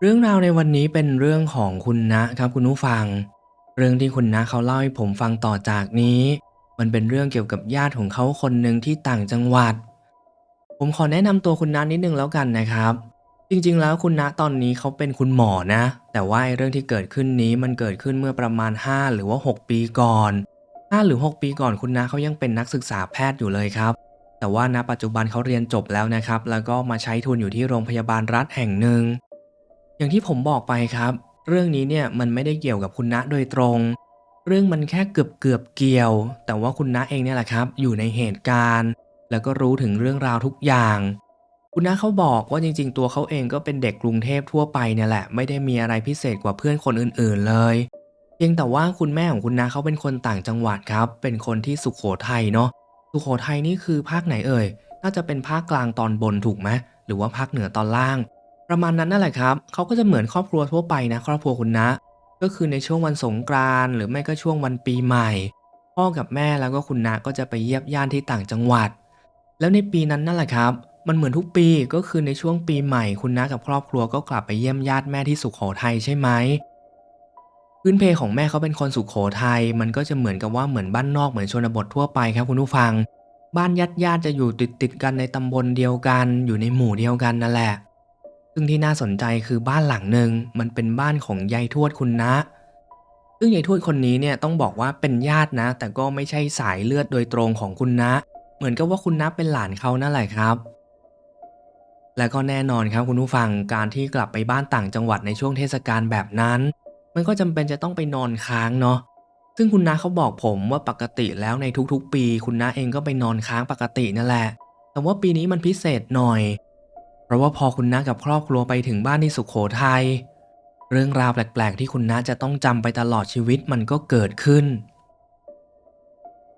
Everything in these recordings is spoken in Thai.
เรื่องราวในวันนี้เป็นเรื่องของคุณนะครับคุณผู้ฟัง เรื่องที่คุณนะเขาเล่าให้ผมฟังต่อจากนี้ มันเป็นเรื่องเกี่ยวกับญาติของเขาคนหนึ่งที่ต่างจังหวัด ผมขอแนะนำตัวคุณนะนิดนึงแล้วกันนะครับ จริงๆ แล้วคุณนะตอนนี้เขาเป็นคุณหมอนะ แต่ว่าเรื่องที่เกิดขึ้นนี้มันเกิดขึ้นเมื่อประมาณ 5 หรือว่า 6 ปีก่อน 5 หรือ 6 ปีก่อนคุณนะเขายังเป็นนักศึกษาแพทย์อยู่เลยครับ แต่ว่าณปัจจุบันเขาเรียนจบแล้วนะครับ แล้วก็มาใช้ทุนอยู่ที่โรงพยาบาลรัฐแห่งหนึ่ง อย่างที่ผมบอกไปครับ เรื่องนี้เนี่ยมันไม่ได้เกี่ยวกับคุณณะโดยตรง เรื่องมันแค่เกือบเกือบเกี่ยว แต่ว่าคุณณะเองเนี่ยแหละครับ อยู่ในเหตุการณ์ แล้วก็รู้ถึงเรื่องราวทุกอย่าง คุณณะเขาบอกว่าจริง ๆ ตัวเขาเองก็เป็นเด็กกรุงเทพทั่วไปเนี่ยแหละ ไม่ได้มีอะไรพิเศษกว่าเพื่อนคนอื่น ๆ เลย เพียงแต่ว่าคุณแม่ของคุณณะเขาเป็นคนต่างจังหวัดครับ เป็นคนที่สุขโขทัยเนาะ สุโขทัยนี่คือภาคไหนเอ่ย น่าจะเป็นภาคกลางตอนบนถูกไหมหรือว่าภาคเหนือตอนล่าง ประมาณนั้นนั่นแหละครับ เขาก็จะเหมือนครอบครัวทั่วไปนะ ครอบครัวคุณนะ ก็คือในช่วงวันสงกรานต์หรือไม่ก็ช่วงวันปีใหม่ พ่อกับแม่แล้วก็คุณนะก็จะไปเยี่ยมญาติที่ต่างจังหวัด แล้วในปีนั้นนั่นแหละครับ มันเหมือนทุกปีก็คือในช่วงปีใหม่คุณนะกับครอบครัวก็กลับไปเยี่ยมญาติแม่ที่สุขโขทัยใช่ไหมพื้นเพของแม่เขาเป็นคนสุขโขทัยมันก็จะเหมือนกับว่าเหมือนบ้านนอกเหมือนชนบททั่วไปครับคุณผู้ฟัง บ้านญาติญาติจะอยู่ติดติดกันในตำบลเดียวกัน อยู่ในหมู่เดียวกันนั่นแหละ ซึ่งที่น่าสนใจคือบ้านหลังหนึ่งมันเป็นบ้านของยายทวดคุณนะ ซึ่งยายทวดคนนี้เนี่ยต้องบอกว่าเป็นญาตินะ แต่ก็ไม่ใช่สายเลือดโดยตรงของคุณนะ เหมือนกับว่าคุณนะเป็นหลานเขานั่นแหละครับ และก็แน่นอนครับคุณผู้ฟังการที่กลับไปบ้านต่างจังหวัดในช่วงเทศกาลแบบนั้น มันก็จำเป็นจะต้องไปนอนค้างเนาะซึ่งคุณน้าเขาบอกผมว่าปกติแล้วในทุกๆ ปี คุณน้าเองก็ไปนอนค้างปกตินั่นแหละ แต่ว่าปีนี้มันพิเศษหน่อย เพราะว่าพอคุณน้ากับครอบครัวไปถึงบ้านที่สุขโขทัยเรื่องราวแปลกๆ ที่คุณน้าจะต้องจำไปตลอดชีวิตมันก็เกิดขึ้น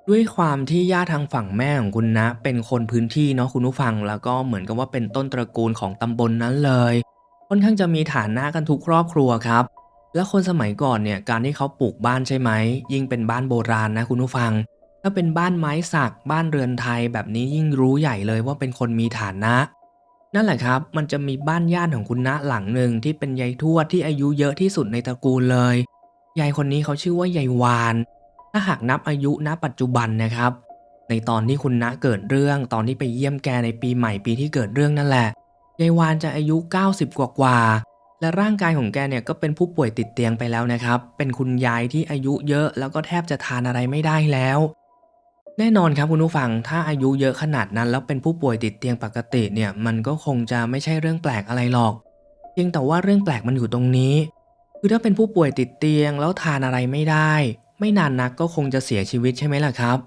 ด้วยความที่ญาติทางฝั่งแม่ของคุณนะ เป็นคนพื้นที่เนาะคุณผู้ฟังแล้วก็เหมือนกับว่าเป็นต้นตระกูลของตำบลนนั้นเลย ค่อนข้างจะมีฐานะกันทุกครอบครัวครับ แล้วคนสมัยก่อนเนี่ยการที่เขาปลูกบ้านใช่ไหมยิ่งเป็นบ้านโบราณนะคุณผู้ฟัง ถ้าเป็นบ้านไม้สักบ้านเรือนไทยแบบนี้ยิ่งรู้ใหญ่เลยว่าเป็นคนมีฐานะ นั่นแหละครับ มันจะมีบ้านญาติของคุณณหลังหนึ่งที่เป็นยายทวดที่อายุเยอะที่สุดในตระกูลเลย ยายคนนี้เขาชื่อว่ายายวาน ถ้าหากนับอายุณปัจจุบันนะครับ ในตอนที่คุณณเกิดเรื่องตอนที่ไปเยี่ยมแกในปีใหม่ปีที่เกิดเรื่องนั่นแหละ ยายวานจะอายุ 90 กว่ากว่า และร่างกายของแกเนี่ยก็เป็นผู้ป่วยติดเตียงไปแล้วนะครับ เป็นคุณยายที่อายุเยอะแล้วก็แทบจะทานอะไรไม่ได้แล้ว แน่นอนครับคุณผู้ฟัง ถ้าอายุเยอะขนาดนั้น แล้วเป็นผู้ป่วยติดเตียงปกติเนี่ยมันก็คงจะไม่ใช่เรื่องแปลกอะไรหรอก เพียงแต่ว่าเรื่องแปลกมันอยู่ตรงนี้ คือถ้าเป็นผู้ป่วยติดเตียงแล้วทานอะไรไม่ได้ ไม่นานนักก็คงจะเสียชีวิตใช่ไหมล่ะครับ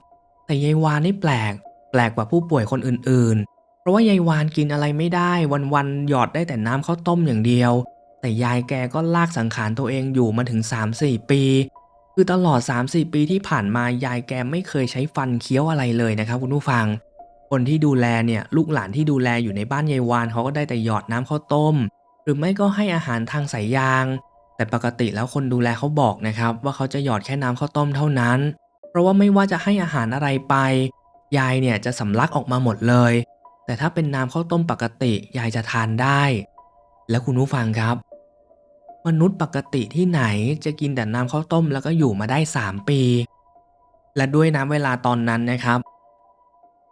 แต่ยายวานนี่แปลก แปลกกว่าผู้ป่วยคนอื่นๆ เพราะว่ายายวานกินอะไรไม่ได้ วันๆหยอดได้แต่น้ำข้าวต้มอย่างเดียว แต่ยายแกก็ลากสังขารตัวเองอยู่มาถึง 3-4 ปี คือตลอด 3-4 ปีที่ผ่านมายายแกไม่เคยใช้ฟันเคี้ยวอะไรเลยนะครับคุณผู้ฟัง คนที่ดูแลเนี่ยลูกหลานที่ดูแลอยู่ในบ้านยายวานเขาก็ได้แต่หยอดน้ำข้าวต้ม หรือไม่ก็ให้อาหารทางสายยาง แต่ปกติแล้วคนดูแลเขาบอกนะครับว่าเขาจะหยอดแค่น้ำข้าวต้มเท่านั้น เพราะว่าไม่ว่าจะให้อาหารอะไรไป ยายเนี่ยจะสำลักออกมาหมดเลย แต่ถ้าเป็นน้ำข้าวต้มปกติยายจะทานได้ แล้วคุณผู้ฟังครับ มนุษย์ปกติที่ไหนจะกินแต่น้ำข้าวต้มแล้วก็อยู่มาได้ 3 ปี และด้วยน้ำเวลาตอนนั้นนะครับ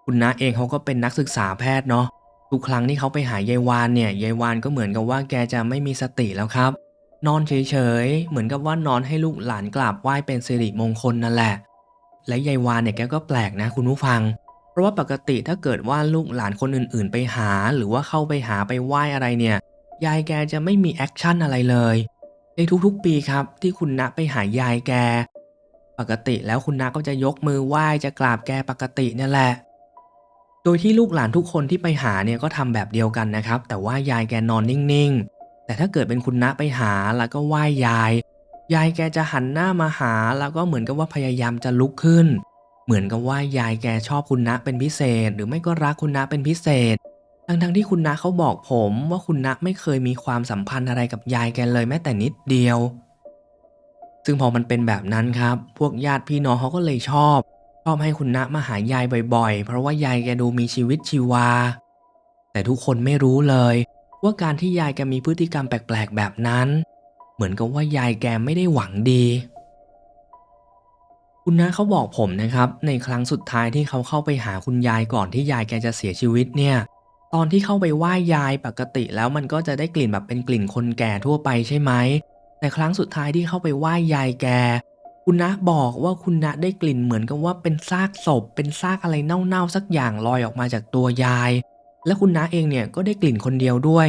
คุณน้าเองเขาก็เป็นนักศึกษาแพทย์เนาะทุกครั้งที่เขาไปหายายวานเนี่ยยายวานก็เหมือนกับว่าแกจะไม่มีสติแล้วครับ นอนเฉยๆเหมือนกับว่านอนให้ลูกหลานกราบไหว้เป็นสิริมงคลนั่นแหละ และยายวานเนี่ยแกก็แปลกนะคุณผู้ฟัง เพราะว่าปกติถ้าเกิดว่าลูกหลานคนอื่นๆ ไปหาหรือว่าเข้าไปหาไปไหว้อะไรเนี่ย ยายแกจะไม่มีแอคชั่นอะไรเลย ในทุกๆปีครับ ที่คุณณะไปหายายแก ปกติแล้วคุณณะก็จะยกมือไหว้จะกราบแกปกตินี่แหละ โดยที่ลูกหลานทุกคนที่ไปหาเนี่ยก็ทำแบบเดียวกันนะครับ แต่ว่ายายแกนอนนิ่งๆ แต่ถ้าเกิดเป็นคุณณะไปหาแล้วก็ไหว้ยาย ยายแกจะหันหน้ามาหาแล้วก็เหมือนกับว่าพยายามจะลุกขึ้น เหมือนกับว่ายายแกชอบคุณณะเป็นพิเศษ หรือไม่ก็รักคุณณะเป็นพิเศษ ทั้งๆที่คุณณะเขาบอกผมว่าคุณณะไม่เคยมีความสัมพันธ์อะไรกับยายแกเลยแม้แต่นิดเดียว ซึ่งพอมันเป็นแบบนั้นครับ พวกญาติพี่น้องเขาก็เลยชอบ ชอบให้คุณณะมาหายายบ่อยๆ เพราะว่ายายแกดูมีชีวิตชีวา แต่ทุกคนไม่รู้เลย ว่าการที่ยายแกมีพฤติกรรมแปลกๆแบบนั้น เหมือนกับว่ายายแกไม่ได้หวังดีคุณน้าเขาบอกผมนะครับในครั้งสุดท้ายที่เขาเข้าไปหาคุณยายก่อนที่ยายแกจะเสียชีวิตเนี่ย ตอนที่เข้าไปไหว้ยายปกติแล้วมันก็จะได้กลิ่นแบบเป็นกลิ่นคนแก่ทั่วไปใช่ไหม แต่ครั้งสุดท้ายที่เข้าไปไหว้ยายแก คุณน้าบอกว่าคุณน้าได้กลิ่นเหมือนกับว่าเป็นซากศพ เป็นซากอะไรเน่าๆสักอย่างลอยออกมาจากตัวยาย และคุณน้าเองเนี่ยก็ได้กลิ่นคนเดียวด้วย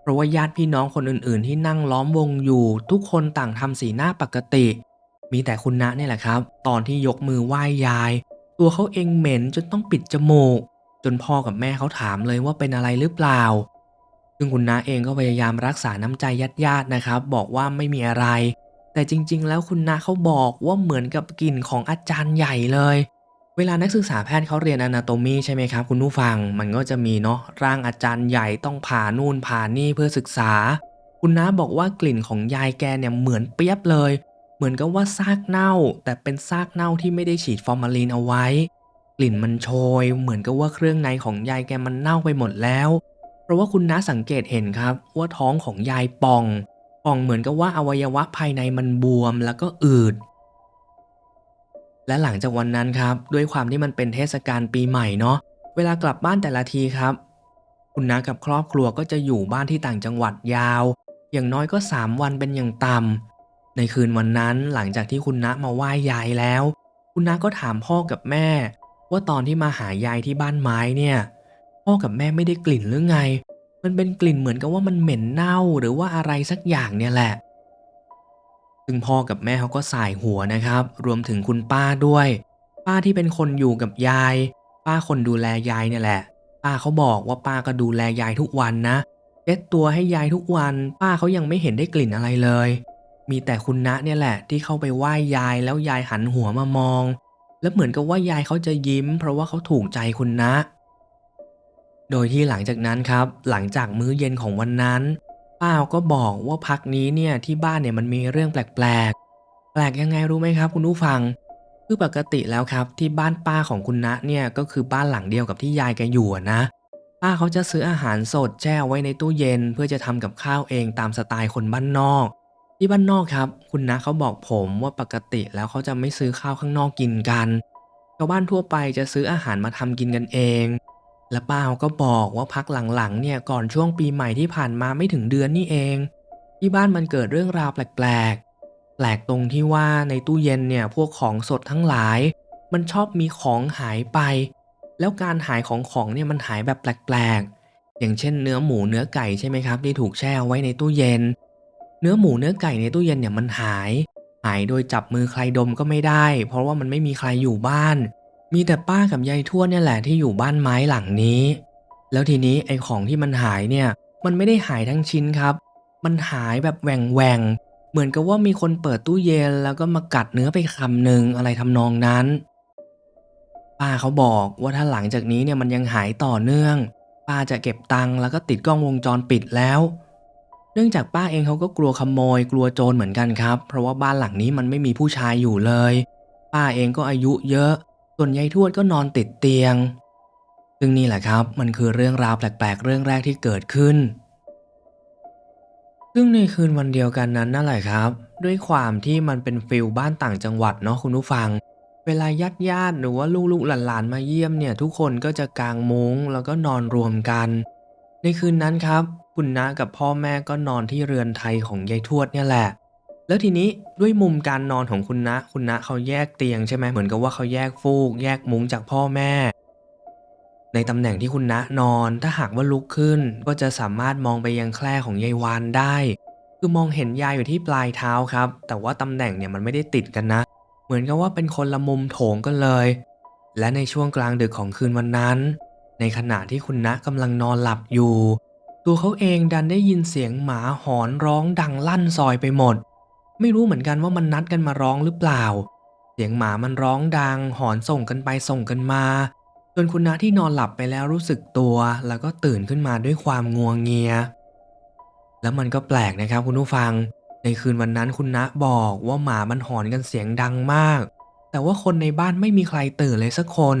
เพราะว่าญาติพี่น้องคนอื่นๆ ที่นั่งล้อมวงอยู่ ทุกคนต่างทำสีหน้าปกติ มีแต่คุณณะเนี่ยแหละครับ ตอนที่ยกมือไหว้ยาย ตัวเขาเองเหม็นจนต้องปิดจมูก จนพ่อกับแม่เขาถามเลยว่าเป็นอะไรหรือเปล่า ซึ่งคุณน้าเองก็พยายามรักษาน้ำใจญาติๆนะครับ บอกว่าไม่มีอะไร แต่จริง ๆ แล้วคุณน้าเขาบอกว่าเหมือนกับกลิ่นของอาจารย์ใหญ่เลย เวลานักศึกษาแพทย์เขาเรียนอนาโตมีใช่ไหมครับ คุณผู้ฟังมันก็จะมีเนาะร่างอาจารย์ใหญ่ต้องผ่านู่นผ่านี่เพื่อศึกษา คุณน้าบอกว่ากลิ่นของยายแกเนี่ยเหมือนเปียบเลย เหมือนกับว่าซากเน่า แต่เป็นซากเน่าที่ไม่ได้ฉีดฟอร์มาลีนเอาไว้ กลิ่นมันโชย เหมือนกับว่าเครื่องในของยายแกมันเน่าไปหมดแล้ว เพราะว่าคุณน้าสังเกตเห็นครับ ว่าท้องของยายป่องป่องเหมือนกับว่าอวัยวะภายในมันบวมแล้วก็อืด และหลังจากวันนั้นครับ ด้วยความที่มันเป็นเทศกาลปีใหม่เนาะเวลากลับบ้านแต่ละทีครับ คุณน้ากับครอบครัวก็จะอยู่บ้านที่ต่างจังหวัดยาว อย่างน้อยก็ 3 วันเป็นอย่างต่ำในคืนวันนั้นหลังจากที่คุณน้ามาไหว้ยายแล้ว คุณน้าก็ถามพ่อกับแม่ ว่าตอนที่มาหายายที่บ้านไม้เนี่ยพ่อกับแม่ไม่ได้กลิ่นหรือไง มันเป็นกลิ่นเหมือนกับว่ามันเหม็นเน่าหรือว่าอะไรสักอย่างเนี่ยแหละ ซึ่งพ่อกับแม่เขาก็สายหัวนะครับ รวมถึงคุณป้าด้วย ป้าที่เป็นคนอยู่กับยาย ป้าคนดูแลยายเนี่ยแหละ ป้าเขาบอกว่าป้าก็ดูแลยายทุกวันนะเช็ดตัวให้ยายทุกวัน ป้าเขายังไม่เห็นได้กลิ่นอะไรเลย มีแต่คุณณะเนี่ยแหละ ที่เข้าไปไหว้ยายแล้วยายหันหัวมามอง แล้วเหมือนกับว่ายายเขาจะยิ้ม เพราะว่าเขาถูกใจคุณณะโดยที่หลังจากนั้นครับ หลังจากมื้อเย็นของวันนั้นป้าก็บอกว่าพักนี้เนี่ยที่บ้านเนี่ยมันมีเรื่องแปลกๆ แปลกยังไงรู้ไหมครับ คุณผู้ฟัง คือปกติแล้วครับที่บ้านป้าของคุณณะเนี่ยก็คือบ้านหลังเดียวกับที่ยายแกอยู่นะ ป้าเขาจะซื้ออาหารสดแช่ไว้ในตู้เย็น เพื่อจะทำกับข้าวเองตามสไตล์คนบ้านนอก ที่บ้านนอกครับ คุณณะเขาบอกผมว่าปกติแล้วเขาจะไม่ซื้อข้าวข้างนอกกินกันชาวบ้านทั่วไปจะซื้ออาหารมาทำกินกันเอง และป้าเขาก็บอกว่าพักหลังๆเนี่ยก่อนช่วงปีใหม่ที่ผ่านมาไม่ถึงเดือนนี่เอง ที่บ้านมันเกิดเรื่องราวแปลกๆ แปลกตรงที่ว่าในตู้เย็นเนี่ยพวกของสดทั้งหลาย มันชอบมีของหายไป แล้วการหายของของเนี่ยมันหายแบบแปลกๆ อย่างเช่นเนื้อหมูเนื้อไก่ใช่ไหมครับที่ถูกแช่ไว้ในตู้เย็น เนื้อหมูเนื้อไก่ในตู้เย็นเนี่ยมันหาย หายโดยจับมือใครดมก็ไม่ได้ เพราะว่ามันไม่มีใครอยู่บ้าน มีแต่ป้ากับยายทวดเนี่ยแหละที่อยู่บ้านไม้หลังนี้ แล้วทีนี้ไอ้ของที่มันหายเนี่ย มันไม่ได้หายทั้งชิ้นครับ มันหายแบบแหว่งแหว่งเหมือนกับว่ามีคนเปิดตู้เย็นแล้วก็มากัดเนื้อไปคำหนึ่งอะไรทำนองนั้น ป้าเขาบอกว่าถ้าหลังจากนี้เนี่ยมันยังหายต่อเนื่อง ป้าจะเก็บตังค์แล้วก็ติดกล้องวงจรปิดแล้ว เนื่องจากป้าเองเขาก็กลัวขโมย กลัวโจรเหมือนกันครับ เพราะว่าบ้านหลังนี้มันไม่มีผู้ชายอยู่เลย ป้าเองก็อายุเยอะ ส่วนยายทวดก็นอนติดเตียง ซึ่งนี่แหละครับ มันคือเรื่องราวแปลกๆ เรื่องแรกที่เกิดขึ้น ซึ่งในคืนวันเดียวกันนั้นนั่นแหละครับ ด้วยความที่มันเป็นฟิลบ้านต่างจังหวัดเนาะคุณผู้ฟัง เวลาญาติญาติหรือว่าลูกๆหลานๆมาเยี่ยมเนี่ย ทุกคนก็จะกางมุ้งแล้วก็นอนรวมกัน ในคืนนั้นครับ คุณน้ากับพ่อแม่ก็นอนที่เรือนไทยของยายทวดเนี่ยแหละ แล้วทีนี้ด้วยมุมการนอนของคุณนะคุณนะเขาแยกเตียงใช่ไหมเหมือนกับว่าเขาแยกฟูก แยกมุ้งจากพ่อแม่ ในตำแหน่งที่คุณนะนอนถ้าหากว่าลุกขึ้น ก็จะสามารถมองไปยังแคร่ของยายวานได้ คือมองเห็นยายอยู่ที่ปลายเท้าครับ แต่ว่าตำแหน่งเนี่ยมันไม่ได้ติดกันนะ เหมือนกับว่าเป็นคนละมุมโถงกันเลย และในช่วงกลางดึกของคืนวันนั้น ในขณะที่คุณนะกำลังนอนหลับอยู่ ตัวเขาเองดันได้ยินเสียงหมาหอนร้องดังลั่นซอยไปหมด ไม่รู้เหมือนกันว่ามันนัดกันมาร้องหรือเปล่า เสียงหมามันร้องดัง หอนส่งกันไปส่งกันมาจนคุณน้าที่นอนหลับไปแล้วรู้สึกตัว แล้วก็ตื่นขึ้นมาด้วยความงัวงเงีย แล้วมันก็แปลกนะครับคุณผู้ฟัง ในคืนวันนั้นคุณน้าบอกว่าหมามันหอนกันเสียงดังมาก แต่ว่าคนในบ้านไม่มีใครตื่นเลยสักคน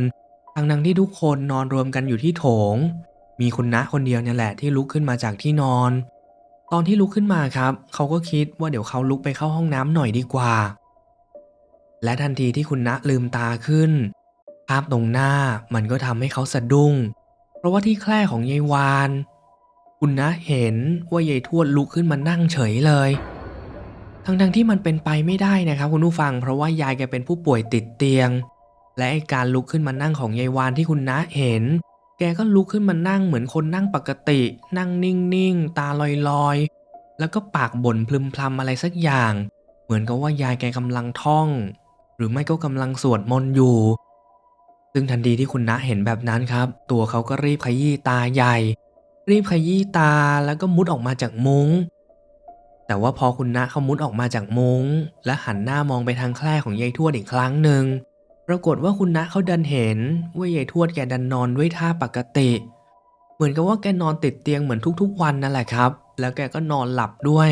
ทั้งนั้นที่ทุกคนนอนรวมกันอยู่ที่โถง มีคุณณะคนเดียวเนี่ยแหละที่ลุกขึ้นมาจากที่นอน ตอนที่ลุกขึ้นมาครับ เขาก็คิดว่าเดี๋ยวเขาลุกไปเข้าห้องน้ำหน่อยดีกว่า และทันทีที่คุณณะลืมตาขึ้น ภาพตรงหน้ามันก็ทำให้เขาสะดุ้ง เพราะว่าที่แคร่ของยายวาน คุณณะเห็นว่ายายทวดลุกขึ้นมานั่งเฉยเลยทั้งๆที่มันเป็นไปไม่ได้นะครับคุณผู้ฟัง เพราะว่ายายแกเป็นผู้ป่วยติดเตียง และการลุกขึ้นมานั่งของยายวานที่คุณณะเห็น แกก็ลุกขึ้นมานั่งเหมือนคนนั่งปกติ นั่งนิ่งๆ ตาลอยๆ แล้วก็ปากบ่นพลึมพลำอะไรสักอย่าง เหมือนกับว่ายายแกกำลังท่อง หรือไม่ก็กำลังสวดมนต์อยู่ ซึ่งทันทีที่คุณณะเห็นแบบนั้นครับ ตัวเขาก็รีบขยี้ตาใหญ่ รีบขยี้ตาแล้วก็มุดออกมาจากมุง้งแต่ว่าพอคุณณะเขามุดออกมาจากมุง้ง และหันหน้ามองไปทางแคร่ของยายทวดอีกครั้งหนึ่ง รากฏว่าคุณณะเขาดันเห็นว่ายายทวดแกดันนอนด้วยท่าปกติ เหมือนกับว่าแกนอนติดเตียงเหมือนทุกๆวันนั่นแหละครับ แล้วแกก็นอนหลับด้วย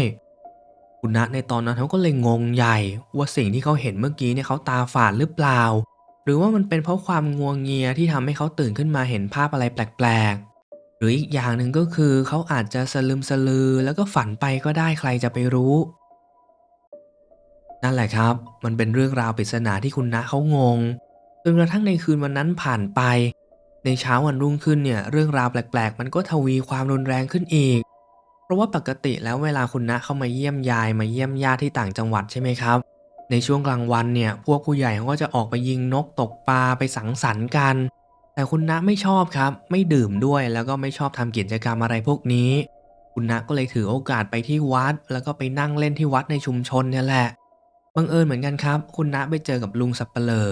คุณณะในตอนนั้นเขาก็เลยงงใหญ่ ว่าสิ่งที่เขาเห็นเมื่อกี้เนี่ยเขาตาฝาดหรือเปล่า หรือว่ามันเป็นเพราะความงัวงเงียที่ทำให้เขาตื่นขึ้นมาเห็นภาพอะไรแปลกๆ หรืออีกอย่างหนึ่งก็คือเขาอาจจะสลืมสลือแล้วก็ฝันไปก็ได้ใครจะไปรู้ นั่นแหละครับ มันเป็นเรื่องราวปริศนาที่คุณณะเขางงจนกระทั่งในคืนวันนั้นผ่านไป ในเช้าวันรุ่งขึ้นเนี่ยเรื่องราวแปลกๆ มันก็ทวีความรุนแรงขึ้นอีก เพราะว่าปกติแล้วเวลาคุณณะเข้ามาเยี่ยมยายมาเยี่ยมญาติที่ต่างจังหวัดใช่ไหมครับ ในช่วงกลางวันเนี่ยพวกผู้ใหญ่เขาก็จะออกไปยิงนกตกปลาไปสังสรรค์กัน แต่คุณณะไม่ชอบครับ ไม่ดื่มด้วยแล้วก็ไม่ชอบทำกิจกรรมอะไรพวกนี้ คุณณะก็เลยถือโอกาสไปที่วัด แล้วก็ไปนั่งเล่นที่วัดในชุมชนเนี่ยแหละ บังเอิญเหมือนกันครับ คุณณะไปเจอกับลุงสับเปลอ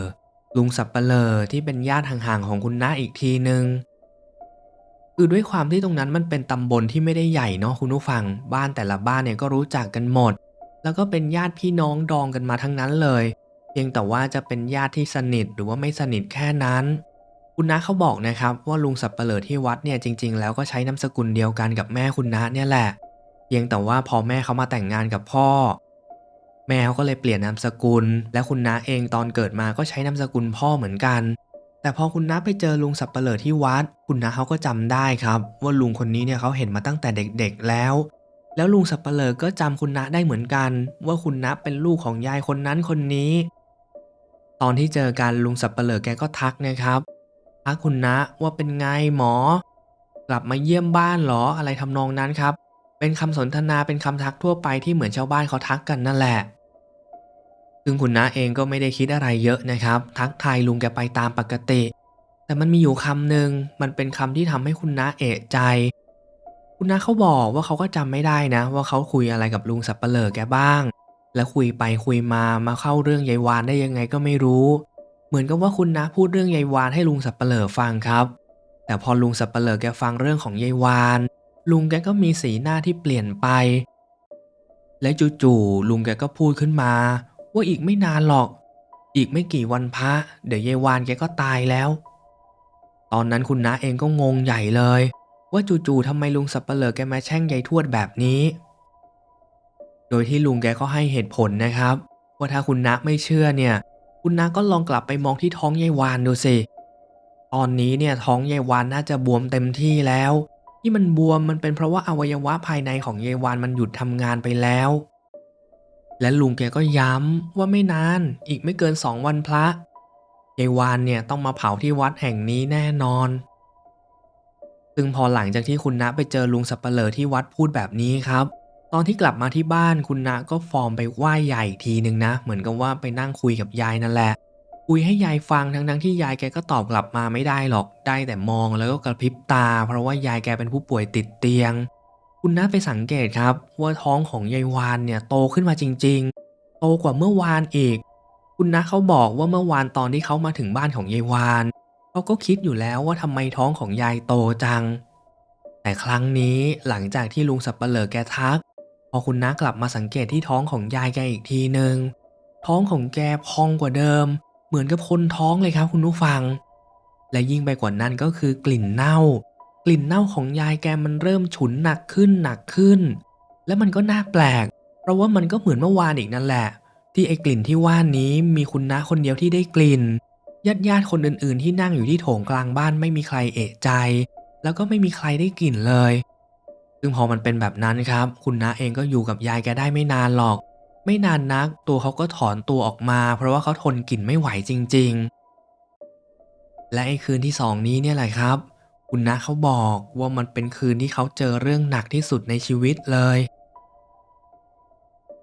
ลุงสับเปลอที่เป็นญาติห่างๆของคุณณะอีกทีนึงคือด้วยความที่ตรงนั้นมันเป็นตำบลที่ไม่ได้ใหญ่เนาะคุณผู้ฟัง บ้านแต่ละบ้านเนี่ยก็รู้จักกันหมด แล้วก็เป็นญาติพี่น้องดองกันมาทั้งนั้นเลย เพียงแต่ว่าจะเป็นญาติที่สนิทหรือว่าไม่สนิทแค่นั้น คุณน้าเขาบอกนะครับว่าลุงสับเปลอที่วัดเนี่ยจริง ๆ แล้วก็ใช้นามสกุลเดียวกันกับแม่คุณน้าเนี่ยแหละ เพียงแต่ว่าพอแม่เขามาแต่งงานกับพ่อ แม่เขาก็เลยเปลี่ยนนามสกุล และคุณน้าเองตอนเกิดมาก็ใช้นามสกุลพ่อเหมือนกัน แต่พอคุณน้าไปเจอลุงสับเปลอที่วัด คุณน้าเขาก็จำได้ครับ ว่าลุงคนนี้เนี่ยเขาเห็นมาตั้งแต่เด็กๆแล้ว แล้วลุงสับเปลอก็จำคุณณะได้เหมือนกัน ว่าคุณณะเป็นลูกของยายคนนั้นคนนี้ ตอนที่เจอกันลุงสับเปลอแกก็ทักนะครับทักคุณณะว่าเป็นไงหมอ กลับมาเยี่ยมบ้านเหรออะไรทำนองนั้นครับ เป็นคำสนทนาเป็นคำทักทั่วไปที่เหมือนชาวบ้านเขาทักกันนั่นแหละ ซึ่งคุณณะเองก็ไม่ได้คิดอะไรเยอะนะครับ ทักทายลุงแกไปตามปกติ แต่มันมีอยู่คำหนึ่งมันเป็นคำที่ทำให้คุณณะเอะใจ คุณน้าเขาบอกว่าเขาก็จำไม่ได้นะ ว่าเขาคุยอะไรกับลุงสับเปลอแกบ้าง แล้วคุยไปคุยมามาเข้าเรื่องยายวานได้ยังไงก็ไม่รู้ เหมือนกับว่าคุณน้าพูดเรื่องยายวานให้ลุงสับเปลอฟังครับ แต่พอลุงสับเปลอแกฟังเรื่องของยายวาน ลุงแกก็มีสีหน้าที่เปลี่ยนไปและจู่ๆลุงแกก็พูดขึ้นมา ว่าอีกไม่นานหรอก อีกไม่กี่วันพระ เดี๋ยวยายวานแกก็ตายแล้ว ตอนนั้นคุณน้าเองก็งงใหญ่เลย ว่าจู่ๆทำไมลุงสับเปลอแกมาแช่งยายทวดแบบนี้ โดยที่ลุงแกก็ให้เหตุผลนะครับ ว่าถ้าคุณณะไม่เชื่อเนี่ย คุณณะก็ลองกลับไปมองที่ท้องยายวานดูสิตอนนี้เนี่ยท้องยายวานน่าจะบวมเต็มที่แล้ว ที่มันบวมมันเป็นเพราะว่าอวัยวะภายในของยายวานมันหยุดทำงานไปแล้ว และลุงแกก็ย้ำว่าไม่นานอีกไม่เกินสองวันพระยายวานเนี่ยต้องมาเผาที่วัดแห่งนี้แน่นอน ซึ่งพอหลังจากที่คุณณะไปเจอลุงสับเปลอที่วัดพูดแบบนี้ครับ ตอนที่กลับมาที่บ้านคุณณะก็ฟอร์มไปไหว้ยายอีกทีหนึ่งนะ เหมือนกับว่าไปนั่งคุยกับยายนั่นแหละ คุยให้ยายฟังทั้งๆที่ยายแกก็ตอบกลับมาไม่ได้หรอก ได้แต่มองแล้วก็กระพริบตา เพราะว่ายายแกเป็นผู้ป่วยติดเตียง คุณณะไปสังเกตครับว่าท้องของยายวานเนี่ยโตขึ้นมาจริง ๆ โตกว่าเมื่อวานอีก คุณณะเขาบอกว่าเมื่อวานตอนที่เขามาถึงบ้านของยายวานเขาก็คิดอยู่แล้วว่าทำไมท้องของยายโตจัง แต่ครั้งนี้หลังจากที่ลุงสับเปลอแกทัก พอคุณน้ากลับมาสังเกตที่ท้องของยายแกอีกทีหนึ่งท้องของแกพองกว่าเดิม เหมือนกับคนท้องเลยครับคุณผู้ฟัง และยิ่งไปกว่านั้นก็คือกลิ่นเน่า ลิ่นเน่าของยายแกมันเริ่มฉุนหนักขึ้นหนักขึ้น และมันก็น่าแปลก เพราะว่ามันก็เหมือนเมื่อวานอีกนั่นแหละ ที่ไอ้กลิ่นที่ว่านี้มีคุณน้าคนเดียวที่ได้กลิ่นญาติญาติคนอื่นๆ ที่นั่งอยู่ที่โถงกลางบ้านไม่มีใครเอะใจแแล้วก็ไม่มีใครได้กลิ่นเลย ซึ่งพอมันเป็นแบบนั้นครับ คุณน้าเองก็อยู่กับยายแกได้ไม่นานหรอก ไม่นานนักตัวเขาก็ถอนตัวออกมา เพราะว่าเขาทนกลิ่นไม่ไหวจริง ๆ และไอ้คืนที่สองนี้เนี่ยแหละครับ คุณน้าเขาบอกว่ามันเป็นคืนที่เขาเจอเรื่องหนักที่สุดในชีวิตเลย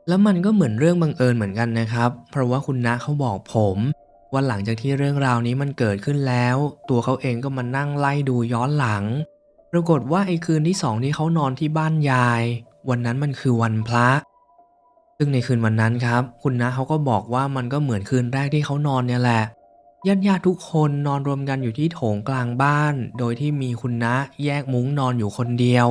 แล้วมันก็เหมือนเรื่องบังเอิญเหมือนกันนะครับ เพราะว่าคุณน้าเขาบอกผมว่าหลังจากที่เรื่องราวนี้มันเกิดขึ้นแล้ว ตัวเขาเองก็มานั่งไล่ดูย้อนหลัง ปรากฏว่าไอ้คืนที่สองที่เขานอนที่บ้านยาย วันนั้นมันคือวันพระ ซึ่งในคืนวันนั้นครับ คุณน้าเขาก็บอกว่ามันก็เหมือนคืนแรกที่เขานอนเนี่ยแหละ ญาติญาติทุกคนนอนรวมกันอยู่ที่โถงกลางบ้าน โดยที่มีคุณน้าแยกมุ้งนอนอยู่คนเดียว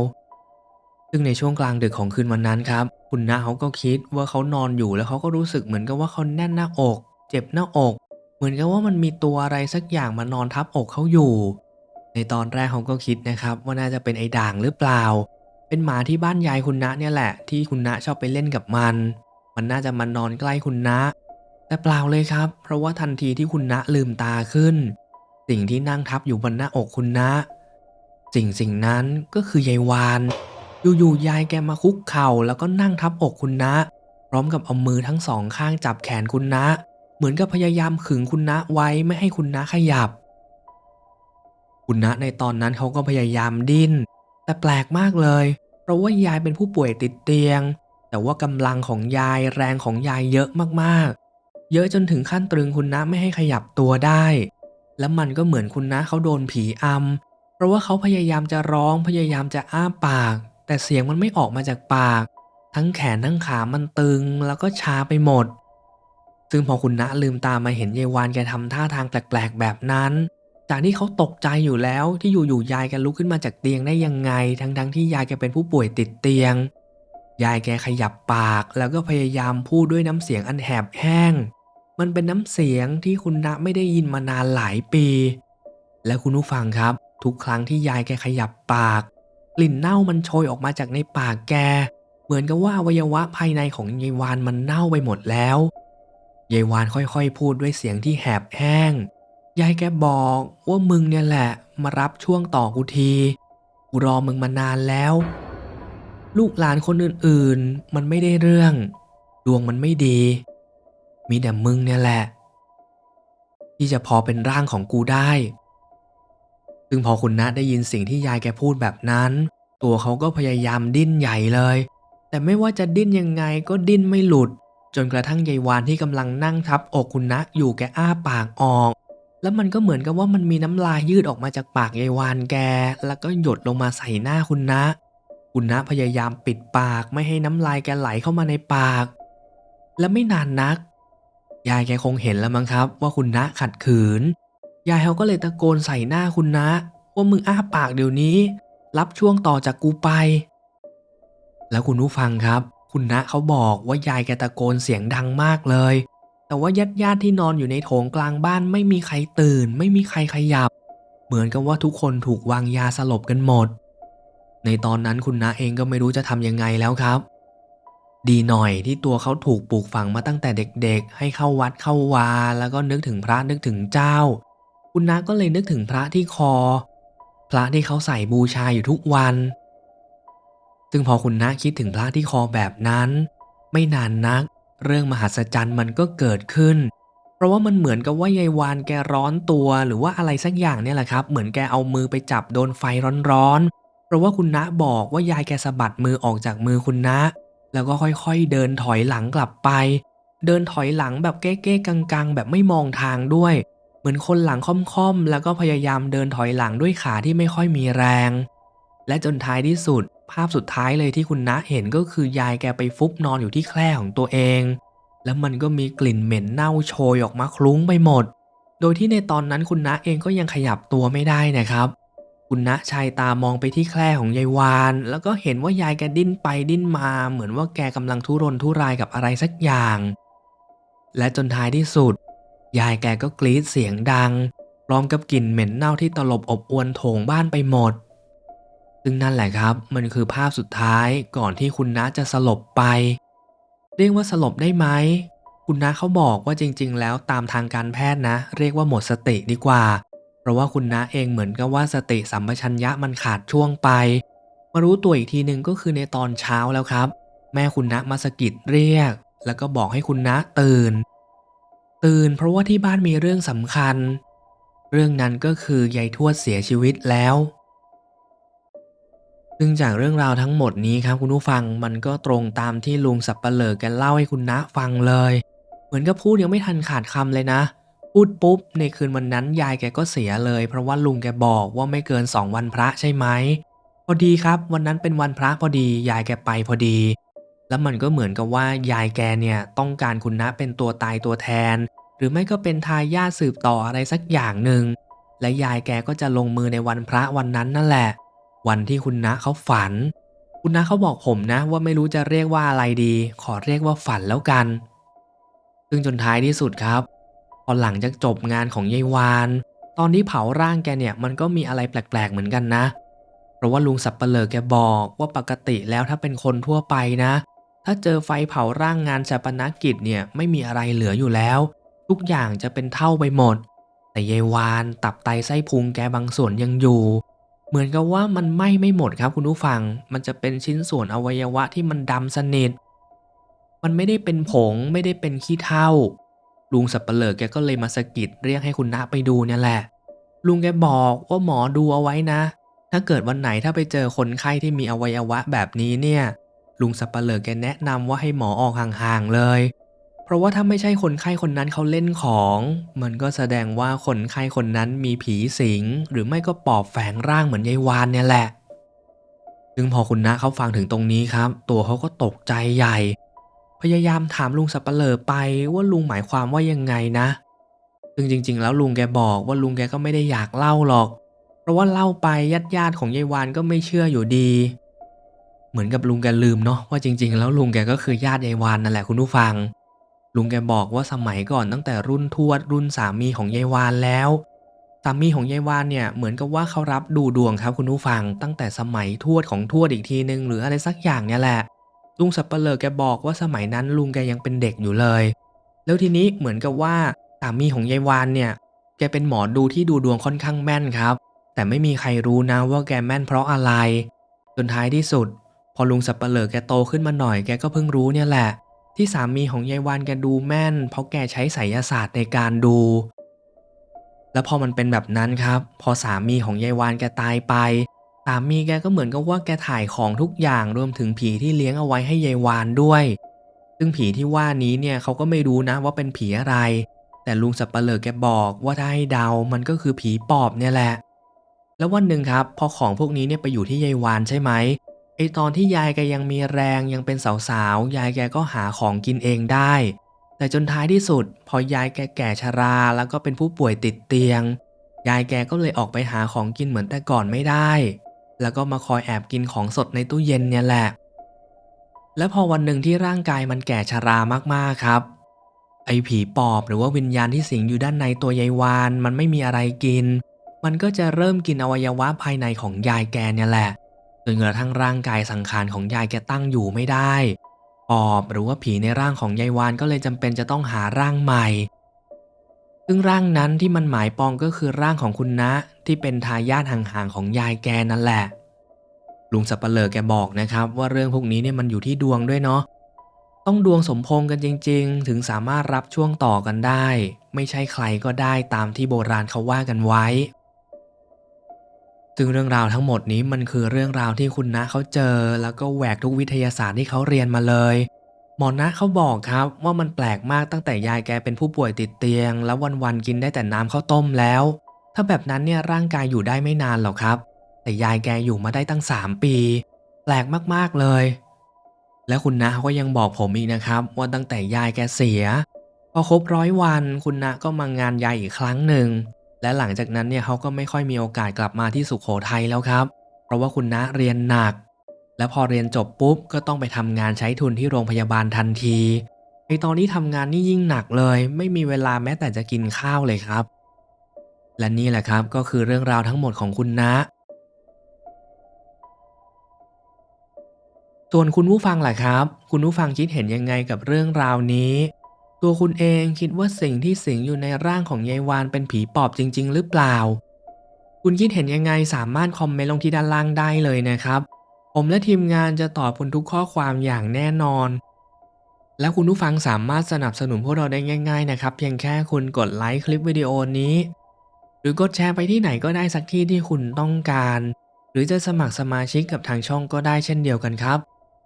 ซึ่งในช่วงกลางดึกของคืนวันนั้นครับ คุณน้าเขาก็คิดว่าเขานอนอยู่แล้วเขาก็รู้สึกเหมือนกับว่าเขาแน่นหน้าอก เจ็บหน้าอก เหมือนกับว่ามันมีตัวอะไรสักอย่างมานอนทับอกเขาอยู่ ในตอนแรกเขาก็คิดนะครับ ว่าน่าจะเป็นไอ้ด่างหรือเปล่า เป็นหมาที่บ้านยายคุณณะเนี่ยแหละ ที่คุณณะชอบไปเล่นกับมัน มันน่าจะมานอนใกล้คุณณะ แต่เปล่าเลยครับ เพราะว่าทันทีที่คุณณะลืมตาขึ้น สิ่งที่นั่งทับอยู่บนหน้าอกคุณณะสิ่งสิ่งนั้นก็คือยายวาน อยู่ๆยายแกมาคุกเข่าแล้วก็นั่งทับอกคุณณะพร้อมกับเอามือทั้งสองข้างจับแขนคุณณะเหมือนกับพยายามขึงคุณณะไว้ไม่ให้คุณณะขยับ คุณณะในตอนนั้นเขาก็พยายามดิ้น แต่แปลกมากเลย เพราะว่ายายเป็นผู้ป่วยติดเตียง แต่ว่ากำลังของยายแรงของยายเยอะมาก เยอะจนถึงขั้นตรึงคุณณะไม่ให้ขยับตัวได้ แล้วมันก็เหมือนคุณณะเขาโดนผีอำเพราะว่าเขาพยายามจะร้องพยายามจะอ้าปาก แต่เสียงมันไม่ออกมาจากปาก ทั้งแขนทั้งขามันตึงแล้วก็ชาไปหมด ซึ่งพอคุณณะลืมตามาเห็นยายวานแกทำท่าทางแปลกๆแบบนั้น จากที่เขาตกใจอยู่แล้วที่อยู่ๆยายแกลุกขึ้นมาจากเตียงได้ยังไง ทั้งๆที่ยายแกเป็นผู้ป่วยติดเตียงยายแกขยับปากแล้วก็พยายามพูดด้วยน้ำเสียงอันแหบแห้ง มันเป็นน้ำเสียงที่คุณณไม่ได้ยินมานานหลายปี และคุณผู้ฟังครับ ทุกครั้งที่ยายแกขยับปาก กลิ่นเน่ามันโชยออกมาจากในปากแก เหมือนกับว่าอวัยวะภายในของยายวานมันเน่าไปหมดแล้วยายวานค่อยๆ พูดด้วยเสียงที่แหบแห้งยายแกบอกว่ามึงเนี่ยแหละ มารับช่วงต่อกูทีกูรอมึงมานานแล้ว ลูกหลานคนอื่นๆ มันไม่ได้เรื่อง ดวงมันไม่ดี มีแต่มึงเนี่ยแหละ ที่จะพอเป็นร่างของกูได้ ซึ่งพอคุณณะได้ยินสิ่งที่ยายแกพูดแบบนั้น ตัวเขาก็พยายามดิ้นใหญ่เลย แต่ไม่ว่าจะดิ้นยังไงก็ดิ้นไม่หลุด จนกระทั่งยายวานที่กำลังนั่งทับอกคุณณะอยู่แกอ้าปากออก แล้วมันก็เหมือนกับว่ามันมีน้ำลายยืดออกมาจากปากยายวานแก แล้วก็หยดลงมาใส่หน้าคุณณะคุณณะพยายามปิดปากไม่ให้น้ำลายแกไหลเข้ามาในปาก และไม่นานนัก ยายแกคงเห็นแล้วมั้งครับ ว่าคุณณะขัดขืน ยายเขาก็เลยตะโกนใส่หน้าคุณณะว่ามึงอ้าปากเดี๋ยวนี้ รับช่วงต่อจากกูไป แล้วคุณผู้ฟังครับ คุณณะเขาบอกว่ายายแกตะโกนเสียงดังมากเลย แต่ว่าญาติญาติที่นอนอยู่ในโถงกลางบ้านไม่มีใครตื่น ไม่มีใครขยับ เหมือนกับว่าทุกคนถูกวางยาสลบกันหมด ในตอนนั้นคุณณะเองก็ไม่รู้จะทำยังไงแล้วครับ ดีหน่อยที่ตัวเขาถูกปลูกฝังมาตั้งแต่เด็กๆ ให้เข้าวัดเข้าวา แล้วก็นึกถึงพระนึกถึงเจ้า คุณน้าก็เลยนึกถึงพระที่คอ พระที่เขาใส่บูชาอยู่ทุกวัน ซึ่งพอคุณน้าคิดถึงพระที่คอแบบนั้น ไม่นานนัก เรื่องมหัศจรรย์มันก็เกิดขึ้น เพราะว่ามันเหมือนกับว่ายายวานแกร้อนตัวหรือว่าอะไรสักอย่างเนี่ยแหละครับ เหมือนแกเอามือไปจับโดนไฟร้อนๆ เพราะว่าคุณน้าบอกว่ายายแกสะบัดมือออกจากมือคุณน้า แล้วก็ค่อยๆ เดินถอยหลังกลับไป เดินถอยหลังแบบเก้ๆกังๆ แบบไม่มองทางด้วย เหมือนคนหลังค่อมๆ แล้วก็พยายามเดินถอยหลังด้วยขาที่ไม่ค่อยมีแรง และจนท้ายที่สุด ภาพสุดท้ายเลยที่คุณณะเห็นก็คือยายแกไปฟุบนอนอยู่ที่แคร่ของตัวเอง แล้วมันก็มีกลิ่นเหม็นเน่าโชยออกมาคลุ้งไปหมด โดยที่ในตอนนั้นคุณณะเองก็ยังขยับตัวไม่ได้นะครับ คุณณชายตามองไปที่แคร่ของยายวาน แล้วก็เห็นว่ายายแกดิ้นไปดิ้นมา เหมือนว่าแกกำลังทุรนทุรายกับอะไรสักอย่าง และจนท้ายที่สุด ยายแกก็กรีดเสียงดัง พร้อมกับกลิ่นเหม็นเน่าที่ตลบอบอวนโถงบ้านไปหมด ซึ่งนั่นแหละครับ มันคือภาพสุดท้ายก่อนที่คุณน้าจะสลบไป เรียกว่าสลบได้ไหมคุณน้าเขาบอกว่าจริง ๆ แล้วตามทางการแพทย์นะ เรียกว่าหมดสติดีกว่า เพราะว่าคุณน้าเองเหมือนกับว่าสติสัมปชัญญะมันขาดช่วงไป มารู้ตัวอีกทีหนึ่งก็คือในตอนเช้าแล้วครับ แม่คุณน้ามาสกิดเรียก แล้วก็บอกให้คุณน้าตื่น ตื่นเพราะว่าที่บ้านมีเรื่องสำคัญ เรื่องนั้นก็คือยายทวดเสียชีวิตแล้วซึ่งจากเรื่องราวทั้งหมดนี้ครับคุณผู้ฟังมันก็ตรงตามที่ลุงสับปะเหร่อแกเล่าให้คุณน้าฟังเลย เหมือนกับพูดยังไม่ทันขาดคำเลยนะ พูดปุ๊บในคืนวันนั้นยายแกก็เสียเลย เพราะว่าลุงแกบอกว่าไม่เกินสองวันพระใช่ไหมพอดีครับ วันนั้นเป็นวันพระพอดี ยายแกไปพอดี แล้วมันก็เหมือนกับว่ายายแกเนี่ยต้องการคุณน้าเป็นตัวตายตัวแทน หรือไม่ก็เป็นทายาทสืบต่ออะไรสักอย่างหนึ่งและยายแกก็จะลงมือในวันพระวันนั้นนั่นแหละ วันที่คุณน้าเขาฝัน คุณน้าเขาบอกผมนะ ว่าไม่รู้จะเรียกว่าอะไรดี ขอเรียกว่าฝันแล้วกัน ซึ่งจนท้ายที่สุดครับ พอหลังจากจบงานของยายวาน ตอนที่เผาร่างแกเนี่ยมันก็มีอะไรแปลกๆเหมือนกันนะ เพราะว่าลุงสับเปลอแกบอกว่าปกติแล้วถ้าเป็นคนทั่วไปนะ ถ้าเจอไฟเผาร่างงานชาปนกิจเนี่ยไม่มีอะไรเหลืออยู่แล้ว ทุกอย่างจะเป็นเท่าไปหมด แต่ยายวานตับไตไส้พุงแกบางส่วนยังอยู่ เหมือนกับว่ามันไหม้ไม่หมดครับคุณผู้ฟัง มันจะเป็นชิ้นส่วนอวัยวะที่มันดำสนิทมันไม่ได้เป็นผงไม่ได้เป็นขี้เถ้า ลุงสับเปลอกแกก็เลยมาสะกิดเรียกให้คุณณไปดูเนี่ยแหละ ลุงแกบอกว่าหมอดูเอาไว้นะ ถ้าเกิดวันไหนถ้าไปเจอคนไข้ที่มีอวัยวะแบบนี้เนี่ย ลุงสับเปลอกแกแนะนำว่าให้หมอออกห่างๆเลย เพราะว่าถ้าไม่ใช่คนไข้คนนั้นเขาเล่นของ มันก็แสดงว่าคนไข้คนนั้นมีผีสิง หรือไม่ก็ปอบแฝงร่างเหมือนยายวานเนี่ยแหละซึ่งพอคุณณเขาฟังถึงตรงนี้ครับ ตัวเขาก็ตกใจใหญ่ พยายามถามลุงสับปเปลอไปว่าลุงหมายความว่ายังไงนะ ซึ่งจริง ๆ แล้วลุงแกบอกว่าลุงแกก็ไม่ได้อยากเล่าหรอก เพราะว่าเล่าไปญาติญาติๆของยายวานก็ไม่เชื่ออยู่ดี เหมือนกับลุงแกลืมเนาะว่าจริง ๆ แล้วลุงแกก็คือญาติยายวานนั่นแหละคุณผู้ฟัง ลุงแกบอกว่าสมัยก่อนตั้งแต่รุ่นทวดรุ่นสามีของยายวานแล้วสามีของยายวานเนี่ยเหมือนกับว่าเขารับดูดวงครับคุณผู้ฟังตั้งแต่สมัยทวดของทวดอีกทีนึงหรืออะไรสักอย่างเนี่ยแหละ ลุงสับปเปลอแกบอกว่าสมัยนั้นลุงแกยังเป็นเด็กอยู่เลย แล้วทีนี้เหมือนกับว่าสามีของยายวานเนี่ย แกเป็นหมอดูที่ดูดวงค่อนข้างแม่นครับ แต่ไม่มีใครรู้นะว่าแกแม่นเพราะอะไร จนท้ายที่สุด พอลุงสับปเปลอแกโตขึ้นมาหน่อยแกก็เพิ่งรู้เนี่ยแหละ ที่สามีของยายวานแกดูแม่น เพราะแกใช้ไสยศาสตร์ในการดู แล้วพอมันเป็นแบบนั้นครับ พอสามีของยายวานแกตายไป สามีแกก็เหมือนกับว่าแกถ่ายของทุกอย่างรวมถึงผีที่เลี้ยงเอาไว้ให้ยายวานด้วย ซึ่งผีที่ว่านี้เนี่ยเขาก็ไม่รู้นะว่าเป็นผีอะไร แต่ลุงสับปะเลอแกบอกว่าถ้าให้เดา มันก็คือผีปอบเนี่ยแหละ แล้ววันหนึ่งครับ พอของพวกนี้เนี่ยไปอยู่ที่ยายวานใช่ไหมไอตอนที่ยายแกยังมีแรงยังเป็นสาวๆยายแกก็หาของกินเองได้ แต่จนท้ายที่สุด พอยายแกแก่ชราแล้วก็เป็นผู้ป่วยติดเตียง ยายแกก็เลยออกไปหาของกินเหมือนแต่ก่อนไม่ได้ แล้วก็มาคอยแอบกินของสดในตู้เย็นเนี่ยแหละ แล้วพอวันหนึ่งที่ร่างกายมันแก่ชรามากๆครับ ไอ้ผีปอบหรือว่าวิญญาณที่สิงอยู่ด้านในตัวยายวาน มันไม่มีอะไรกิน มันก็จะเริ่มกินอวัยวะภายในของยายแกเนี่ยแหละจนกระทั่งร่างกายสังขารของยายแกตั้งอยู่ไม่ได้ ปอบหรือว่าผีในร่างของยายวานก็เลยจำเป็นจะต้องหาร่างใหม่ ซึ่งร่างนั้นที่มันหมายปองก็คือร่างของคุณนะที่เป็นทายาทห่างๆของยายแกนั่นแหละ ลุงสับปะเลอแกบอกนะครับ ว่าเรื่องพวกนี้เนี่ยมันอยู่ที่ดวงด้วยเนาะต้องดวงสมพงกันจริง ๆ ถึงสามารถรับช่วงต่อกันได้ ไม่ใช่ใครก็ได้ตามที่โบราณเขาว่ากันไว้ ซึ่งเรื่องราวทั้งหมดนี้มันคือเรื่องราวที่คุณนะเขาเจอ แล้วก็แหวกทุกวิทยาศาสตร์ที่เขาเรียนมาเลย หมอนะเขาบอกครับว่ามันแปลกมากตั้งแต่ยายแกเป็นผู้ป่วยติดเตียง แล้ววันๆกินได้แต่น้ำข้าวต้มแล้ว ถ้าแบบนั้นเนี่ยร่างกายอยู่ได้ไม่นานหรอกครับ แต่ยายแกอยู่มาได้ตั้ง 3 ปี แปลกมากๆเลย แล้วคุณนะเขาก็ยังบอกผมอีกนะครับว่าตั้งแต่ยายแกเสีย พอครบร้อยวันคุณนะก็มางานยายอีกครั้งหนึ่งและหลังจากนั้นเนี่ยเขาก็ไม่ค่อยมีโอกาสกลับมาที่สุขโขทัยแล้วครับ เพราะว่าคุณนะเรียนหนัก และพอเรียนจบปุ๊บก็ต้องไปทำงานใช้ทุนที่โรงพยาบาลทันทีไอตอนที่ทำงานนี่ยิ่งหนักเลย ไม่มีเวลาแม้แต่จะกินข้าวเลยครับ และนี่แหละครับก็คือเรื่องราวทั้งหมดของคุณนะส่วนคุณผู้ฟังล่ะครับ คุณผู้ฟังคิดเห็นยังไงกับเรื่องราวนี้ ตัวคุณเองคิดว่าสิ่งที่สิงอยู่ในร่างของยายวานเป็นผีปอบจริง ๆ หรือเปล่า คุณคิดเห็นยังไงสามารถคอมเมนต์ลงที่ด้านล่างได้เลยนะครับ ผมและทีมงานจะตอบคุณทุกข้อความอย่างแน่นอน และคุณผู้ฟังสามารถสนับสนุนพวกเราได้ง่าย ๆ นะครับ เพียงแค่คุณกดไลค์คลิปวิดีโอนี้ หรือกดแชร์ไปที่ไหนก็ได้สักที่ที่คุณต้องการ หรือจะสมัครสมาชิกกับทางช่องก็ได้เช่นเดียวกันครับ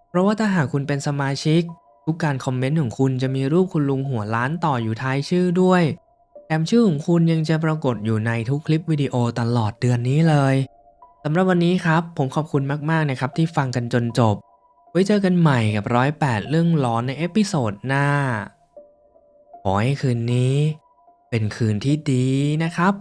เพราะว่าถ้าหากคุณเป็นสมาชิก ทุกการคอมเมนต์ของคุณจะมีรูปคุณลุงหัวล้านต่ออยู่ท้ายชื่อด้วยแถมชื่อของคุณยังจะปรากฏอยู่ในทุกคลิปวิดีโอตลอดเดือนนี้เลยำหรับวันนี้ครับ ผมขอบคุณมากๆนะครับที่ฟังกันจนจบ ไว้เจอกันใหม่กับร้อยแปดเรื่องร้อนในเอพิโซดหน้า ขอให้คืนนี้ เป็นคืนที่ดีนะครับ